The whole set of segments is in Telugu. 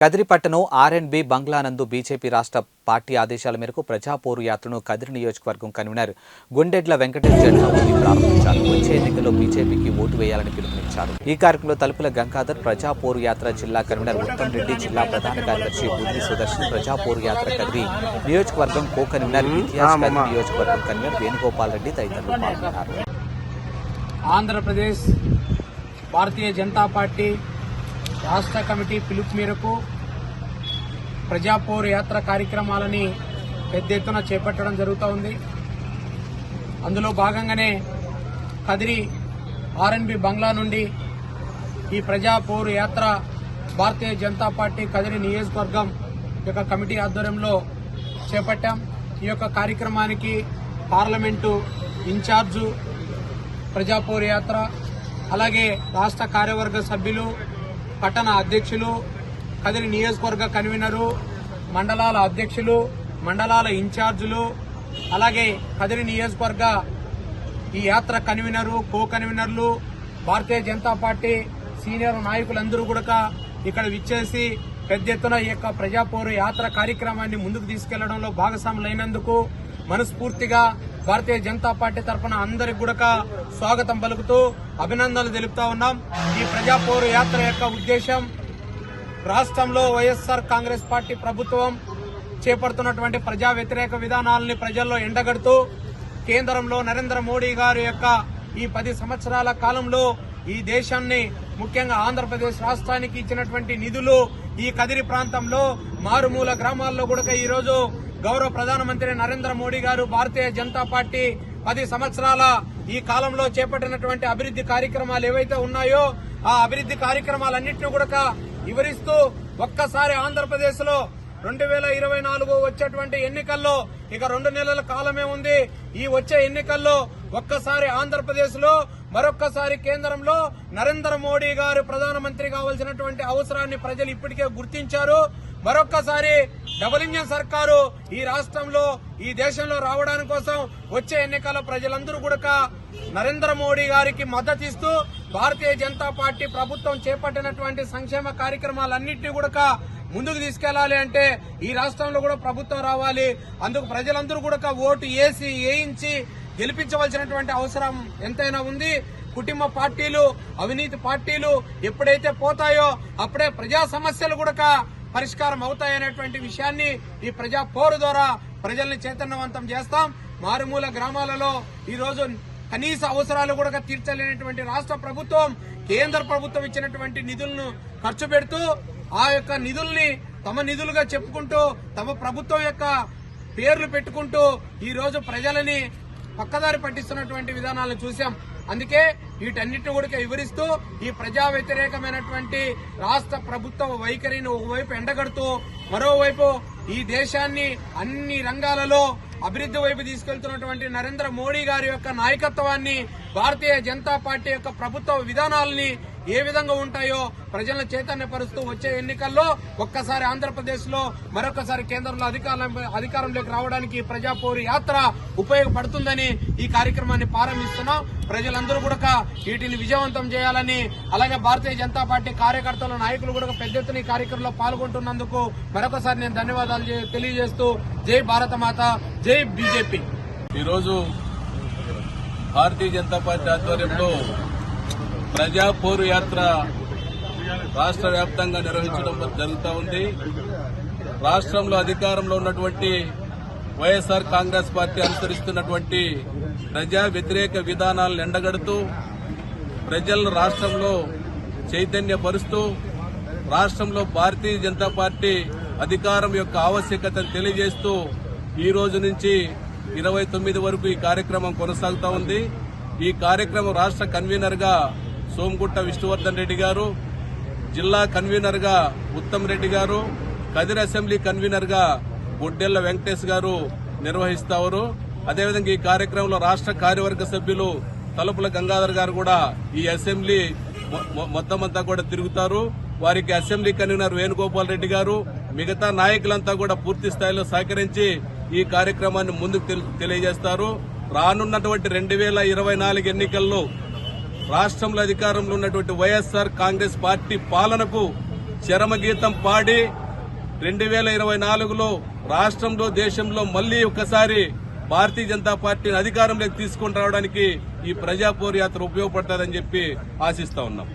కదిరిపట్టణం ఆర్ఎండ్బి బంగ్లానందు బీజేపీ రాష్ట్ర పార్టీ ఆదేశాల మేరకు ప్రజాపోరు యాత్రను కదిరి నియోజకవర్గం కన్వీనర్ గుండెడ్ల వెంకటేష్ జెండామూర్తి ప్రారంభించారు. వచ్చే ఎన్నికల్లో బీజేపీకి ఓటు వేయాలని పిలుపునిచ్చారు. ఈ కార్యక్రమంలో తలుపుల గంగాధర్ ప్రజాపోరు యాత్ర జిల్లా కన్వీనర్ ఉత్తమ్ రెడ్డి జిల్లా ప్రధాన కార్యదర్శి బుద్ధి సుదర్శన్ ప్రజాపోరు యాత్ర కదిరి నియోజకవర్గం కో కన్వీనర్ కదిరి నియోజకవర్గం కన్వీనర్ వేణుగోపాల్ రెడ్డి తదితరులు పాల్గొన్నారు. ఆంధ్రప్రదేశ్ భారతీయ జనతా పార్టీ రాష్ట్ర కమిటీ పిలుపు మేరకు ప్రజాపోరు యాత్ర కార్యక్రమాలని పెద్ద ఎత్తున చేపట్టడం జరుగుతూ ఉంది. అందులో భాగంగానే కదిరి ఆర్ఎన్బి బంగ్లా నుండి ఈ ప్రజాపోరు యాత్ర భారతీయ జనతా పార్టీ కదిరి నియోజకవర్గం యొక్క కమిటీ ఆధ్వర్యంలో చేపట్టాం. ఈ యొక్క కార్యక్రమానికి పార్లమెంటు ఇన్ఛార్జు ప్రజాపోరు యాత్ర అలాగే రాష్ట్ర కార్యవర్గ సభ్యులు పట్టణ అధ్యక్షులు కదిరి నియోజకవర్గ కన్వీనరు మండలాల అధ్యక్షులు మండలాల ఇన్ఛార్జీలు అలాగే కదిరి నియోజకవర్గ ఈ యాత్ర కన్వీనరు కో కన్వీనర్లు భారతీయ జనతా పార్టీ సీనియర్ నాయకులందరూ కూడా ఇక్కడ విచ్చేసి పెద్ద ఎత్తున ఈ యొక్క ప్రజాపోరు యాత్ర కార్యక్రమాన్ని ముందుకు తీసుకెళ్ళడంలో భాగస్వాములైనందుకు మనస్ఫూర్తిగా భారతీయ జనతా పార్టీ తరఫున అందరికి కూడా స్వాగతం పలుకుతూ అభినందనలు తెలుపుతా ఉన్నాం. ఈ ప్రజాపోరు యాత్ర యొక్క ఉద్దేశం రాష్ట్రంలో వైఎస్ఆర్ కాంగ్రెస్ పార్టీ ప్రభుత్వం చేపడుతున్నటువంటి ప్రజా వ్యతిరేక విధానాలని ప్రజల్లో ఎండగడుతూ కేంద్రంలో నరేంద్ర మోడీ గారి యొక్క ఈ పది సంవత్సరాల కాలంలో ఈ దేశాన్ని ముఖ్యంగా ఆంధ్రప్రదేశ్ రాష్ట్రానికి ఇచ్చినటువంటి నిధులు ఈ కదిరి ప్రాంతంలో మారుమూల గ్రామాల్లో కూడా ఈరోజు గౌరవ ప్రధానమంత్రి నరేంద్ర మోడీ గారు భారతీయ జనతా పార్టీ పది సంవత్సరాల ఈ కాలంలో చేపట్టినటువంటి అభివృద్ధి కార్యక్రమాలు ఏవైతే ఉన్నాయో ఆ అభివృద్ధి కార్యక్రమాలన్నింటినీ కూడా వివరిస్తూ ఒక్కసారి ఆంధ్రప్రదేశ్లో రెండు వేల ఇరవై నాలుగు వచ్చేటువంటి ఎన్నికల్లో ఇక రెండు నెలల కాలమే ఉంది. ఈ వచ్చే ఎన్నికల్లో ఒక్కసారి ఆంధ్రప్రదేశ్లో మరొక్కసారి కేంద్రంలో నరేంద్ర మోడీ గారు ప్రధానమంత్రి కావాల్సినటువంటి అవసరాన్ని ప్రజలు ఇప్పటికే గుర్తించారు. మరొక్కసారి డబుల్ ఇంజన్ సర్కారు ఈ రాష్ట్రంలో ఈ దేశంలో రావడానికి కోసం వచ్చే ఎన్నికల్లో ప్రజలందరూ కూడా నరేంద్ర మోడీ గారికి మద్దతు ఇస్తూ భారతీయ జనతా పార్టీ ప్రభుత్వం చేపట్టినటువంటి సంక్షేమ కార్యక్రమాలన్నింటినీ కూడా ముందుకు తీసుకెళ్ళాలి అంటే ఈ రాష్ట్రంలో కూడా ప్రభుత్వం రావాలి. అందుకు ప్రజలందరూ కూడా ఓటు వేసి వేయించి గెలిపించవలసినటువంటి అవసరం ఎంతైనా ఉంది. కుటుంబ పార్టీలు అవినీతి పార్టీలు ఎప్పుడైతే పోతాయో అప్పుడే ప్రజా సమస్యలు కూడా పరిష్కారం అవుతాయనేటువంటి విషయాన్ని ఈ ప్రజా పోరు ద్వారా ప్రజల్ని చైతన్యవంతం చేస్తాం. మారుమూల గ్రామాలలో ఈ రోజు కనీస అవసరాలు కూడా తీర్చలేనటువంటి రాష్ట్ర ప్రభుత్వం కేంద్ర ప్రభుత్వం ఇచ్చినటువంటి నిధులను ఖర్చు పెడుతూ ఆ యొక్క నిధుల్ని తమ నిధులుగా చెప్పుకుంటూ తమ ప్రభుత్వం యొక్క పేర్లు పెట్టుకుంటూ ఈ రోజు ప్రజలని పక్కదారి పట్టిస్తున్నటువంటి విధానాలను చూశాం. అందుకే వీటన్నిటిని కూడా వివరిస్తూ ఈ ప్రజా వ్యతిరేకమైనటువంటి రాష్ట్ర ప్రభుత్వ వైఖరిని ఒకవైపు ఎండగడుతూ మరోవైపు ఈ దేశాన్ని అన్ని రంగాలలో అభివృద్ధి వైపు తీసుకెళ్తున్నటువంటి నరేంద్ర మోడీ గారి యొక్క నాయకత్వాన్ని భారతీయ జనతా పార్టీ యొక్క ప్రభుత్వ విధానాలని ఏ విధంగా ఉంటాయో ప్రజలను చైతన్యపరుస్తూ వచ్చే ఎన్నికల్లో ఒక్కసారి ఆంధ్రప్రదేశ్లో మరొకసారి కేంద్రంలో అధికారం అధికారంలోకి రావడానికి ప్రజాపోరు యాత్ర ఉపయోగపడుతుందని ఈ కార్యక్రమాన్ని ప్రారంభిస్తున్నాం. ప్రజలందరూ కూడా వీటిని విజయవంతం చేయాలని అలాగే భారతీయ జనతా పార్టీ కార్యకర్తలు నాయకులు కూడా పెద్ద ఎత్తున ఈ కార్యక్రమంలో పాల్గొంటున్నందుకు మరొకసారి నేను ధన్యవాదాలు తెలియజేస్తూ జై భారత మాత జై బీజేపీ. ఈరోజు భారతీయ జనతా పార్టీ ఆధ్వర్యంలో ప్రజా పోరు యాత్ర రాష్ట్ర వ్యాప్తంగా నిర్వహించడం జరుగుతూ ఉంది. రాష్ట్రంలో అధికారంలో ఉన్నటువంటి వైఎస్ఆర్ కాంగ్రెస్ పార్టీ అనుసరిస్తున్నటువంటి ప్రజా వ్యతిరేక విధానాలను ఎండగడుతూ ప్రజలను రాష్ట్రంలో చైతన్యపరుస్తూ రాష్ట్రంలో భారతీయ జనతా పార్టీ అధికారం యొక్క ఆవశ్యకతను తెలియజేస్తూ ఈ రోజు నుంచి ఇరవై తొమ్మిది వరకు ఈ కార్యక్రమం కొనసాగుతూ ఉంది. ఈ కార్యక్రమం రాష్ట్ర కన్వీనర్గా సోమగుట్ట విష్ణువర్ధన్ రెడ్డి గారు జిల్లా కన్వీనర్గా ఉత్తమ్ రెడ్డి గారు కదిర్ అసెంబ్లీ కన్వీనర్గా బొడ్డెల్ల వెంకటేష్ గారు నిర్వహిస్తారు అదేవిధంగా ఈ కార్యక్రమంలో రాష్ట్ర కార్యవర్గ సభ్యులు తలుపుల గంగాధర్ గారు కూడా ఈ అసెంబ్లీ మొత్తం అంతా కూడా తిరుగుతారు. వారికి అసెంబ్లీ కన్వీనర్ వేణుగోపాల్ రెడ్డి గారు మిగతా నాయకులంతా కూడా పూర్తి స్థాయిలో సహకరించి ఈ కార్యక్రమాన్ని ముందుకు తెలి- తెలియజేస్తారు. రానున్నటువంటి రెండు వేల ఇరవై నాలుగు ఎన్నికల్లో రాష్ట్రంలో అధికారంలో ఉన్నటువంటి వైఎస్ఆర్ కాంగ్రెస్ పార్టీ పాలనకు చరమగీతం పాడి రెండు వేల ఇరవై నాలుగులో రాష్ట్రంలో దేశంలో మళ్ళీ ఒకసారి భారతీయ జనతా పార్టీని అధికారంలోకి తీసుకుని రావడానికి ఈ ప్రజాపోరు యాత్ర ఉపయోగపడుతుందని చెప్పి ఆశిస్తా ఉన్నాం.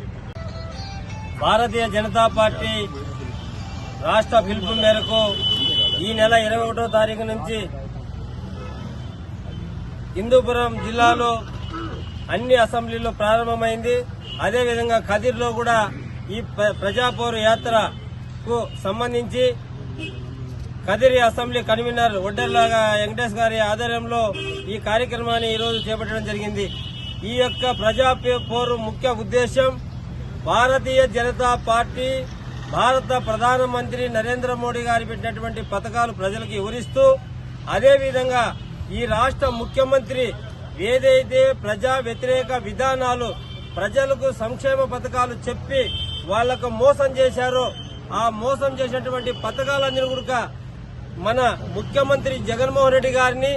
భారతీయ జనతా పార్టీ రాష్ట్ర పిలుపు మేరకు ఈ నెల ఇరవై ఒకటో తారీఖు నుంచి హిందూపురం జిల్లాలో అన్ని అసెంబ్లీలో ప్రారంభమైంది. అదేవిధంగా కదిర్లో కూడా ఈ ప్ర- ప్రజాపోరు యాత్రకు సంబంధించి కదిరి అసెంబ్లీ కన్వీనర్ ఒడ్డర్లాగా వెంకటేష్ గారి ఆధ్వర్యంలో ఈ కార్యక్రమాన్ని ఈరోజు చేపట్టడం జరిగింది. ఈ యొక్క ప్రజా పోరు ముఖ్య ఉద్దేశం భారతీయ జనతా పార్టీ భారత ప్రధానమంత్రి నరేంద్ర మోడీ గారు పెట్టినటువంటి పథకాలు ప్రజలకు వివరిస్తూ అదేవిధంగా ఈ రాష్ట్ర ముఖ్యమంత్రి ఏదైతే ప్రజా వ్యతిరేక విధానాలు ప్రజలకు సంక్షేమ పథకాలు చెప్పి వాళ్ళకు మోసం చేశారో ఆ మోసం చేసినటువంటి పథకాలన్నీ కూడా మన ముఖ్యమంత్రి జగన్మోహన్ రెడ్డి గారిని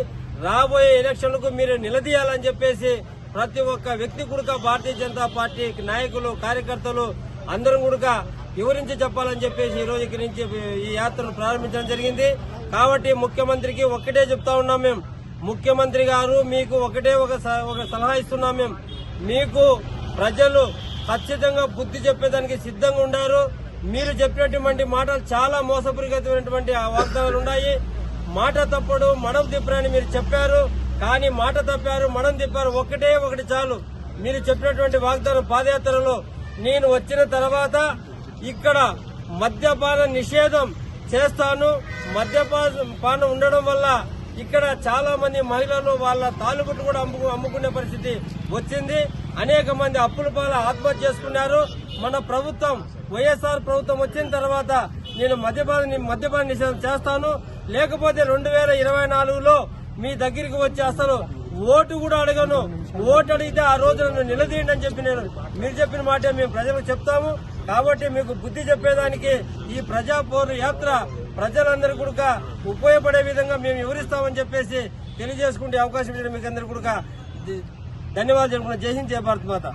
రాబోయే ఎలక్షన్లకు మీరు నిలదీయాలని చెప్పేసి ప్రతి ఒక్క వ్యక్తి కూడా భారతీయ జనతా పార్టీ నాయకులు కార్యకర్తలు అందరం కూడా వివరించి చెప్పాలని చెప్పేసి ఈ రోజు ఇక్కడి నుంచి ఈ యాత్రను ప్రారంభించడం జరిగింది. కాబట్టి ముఖ్యమంత్రికి ఒక్కటే చెప్తా ఉన్నాం మేము. ముఖ్యమంత్రి గారు మీకు ఒకటే ఒక స- ఒక సలహా ఇస్తున్నాం మేము. మీకు ప్రజలు ఖచ్చితంగా బుద్ధి చెప్పేదానికి సిద్ధంగా ఉన్నారు మీరు చెప్పినటువంటి మాటలు చాలా మోసపూరితమైనటువంటి ఆ వాగ్దానాలు ఉన్నాయి. మాట తప్పడు మడం తిప్పరని మీరు చెప్పారు. కానీ మాట తప్పారు మడం తిప్పారు ఒకటే ఒకటి చాలు. మీరు చెప్పినటువంటి వాగ్దానం పాదయాత్రలో నేను వచ్చిన తర్వాత ఇక్కడ మద్యపాన నిషేధం చేస్తాను. మద్యపాన ఉండడం వల్ల ఇక్కడ చాలా మంది మహిళలు వాళ్ళ తాలుబుట్టు కూడా అమ్ము అమ్ముకునే పరిస్థితి వచ్చింది. అనేక మంది అప్పుల పాల ఆత్మహత్య చేసుకున్నారు. మన ప్రభుత్వం వైఎస్ఆర్ ప్రభుత్వం వచ్చిన తర్వాత నేను మద్యపాన మద్యపాన నిషేధం చేస్తాను. లేకపోతే రెండు వేల ఇరవై నాలుగులో మీ దగ్గరికి వచ్చి అసలు ఓటు కూడా అడగను. ఓటు అడిగితే ఆ రోజు నన్ను నిలదీయండి అని చెప్పి నేను మీరు చెప్పిన మాటే మేము ప్రజలకు చెప్తాము. కాబట్టి మీకు బుద్ధి చెప్పేదానికి ఈ ప్రజా పోరు యాత్ర ప్రజలందరూ కూడా ఉపయోగపడే విధంగా మేము వివరిస్తామని చెప్పేసి తెలియజేసుకుంటే అవకాశం ఇవ్వడం మీకు అందరూ కూడా ధన్యవాదాలు జై హింద్ జయ భారత్ మాత.